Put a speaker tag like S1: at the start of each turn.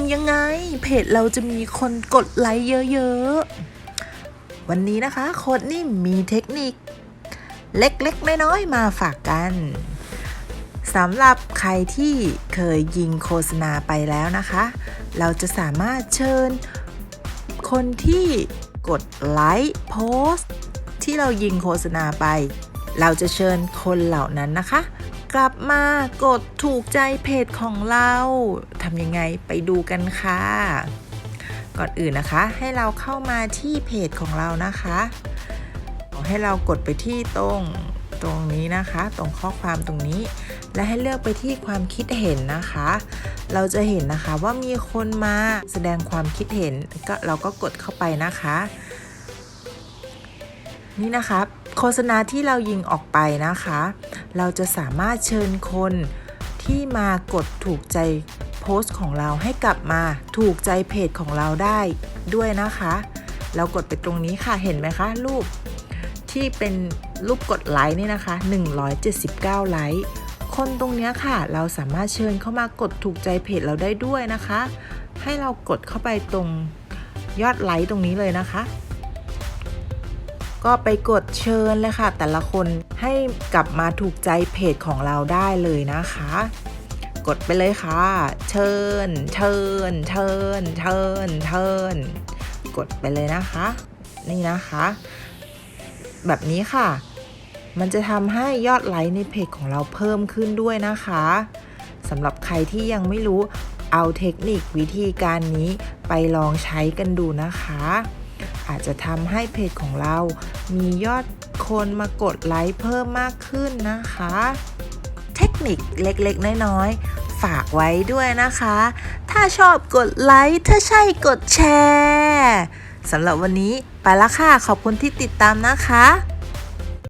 S1: ำยังไง เพจเราจะมีคนกดไลค์เยอะๆ วันนี้นะคะโค้ดนี่มีเทคนิค เล็กๆ น้อยๆ มาฝากกันสำหรับใครที่เคยยิงโฆษณาไปแล้วนะคะ เราจะสามารถเชิญคนที่กดไลค์โพสต์ที่เรายิงโฆษณาไป เราจะเชิญคนเหล่านั้นนะคะ กลับมากดถูกใจเพจของเราทำยังไงไปดูกันค่ะ ก่อนอื่นนะคะ ให้เราเข้ามาที่เพจของเรานะคะ ให้เรากดไปที่ตรงตรงนี้นะคะ ตรงข้อความตรงนี้ และให้เลือกไปที่ความคิดเห็นนะคะ เราจะเห็นนะคะว่ามีคนมาแสดงความคิดเห็นก็เราก็กดเข้าไปนะคะ นี่นะคะโฆษณาที่เรายิงออกไปนะคะ เราจะสามารถเชิญคนที่มากดถูกใจโพสต์ของเราให้กลับมาถูกใจเพจของเราได้ด้วยนะคะ เรากดไปตรงนี้ค่ะเห็นไหมคะ รูปที่เป็นรูปกดไลค์นี่นะคะ 179 ไลค์คนตรงนี้ค่ะ เราสามารถเชิญเข้ามากดถูกใจเพจเราได้ด้วยนะคะ ให้เรากดเข้าไปตรงยอดไลค์ตรงนี้เลยนะคะ ก็ไปกดเชิญเลยค่ะ แต่ละคนให้กลับมาถูกใจเพจของเราได้เลยนะคะ กดไปเลยค่ะ เชิญ เชิญ เชิญ เชิญ เชิญ กดไปเลยนะคะ นี่นะคะ แบบนี้ค่ะ มันจะทำให้ยอดไลค์ในเพจของเราเพิ่มขึ้นด้วยนะคะสำหรับใครที่ยังไม่รู้เอาเทคนิควิธีการนี้ไปลองใช้กันดูนะคะ อาจจะทำให้เพจของเรา มียอดคนมากดไลค์เพิ่มมากขึ้นนะคะ เทคนิคเล็กๆ น้อยๆ ฝากไว้ด้วยนะคะ ถ้าชอบกดไลค์ ถ้าใช่กดแชร์สำหรับวันนี้ไปละค่ะ ขอบคุณที่ติดตามนะคะ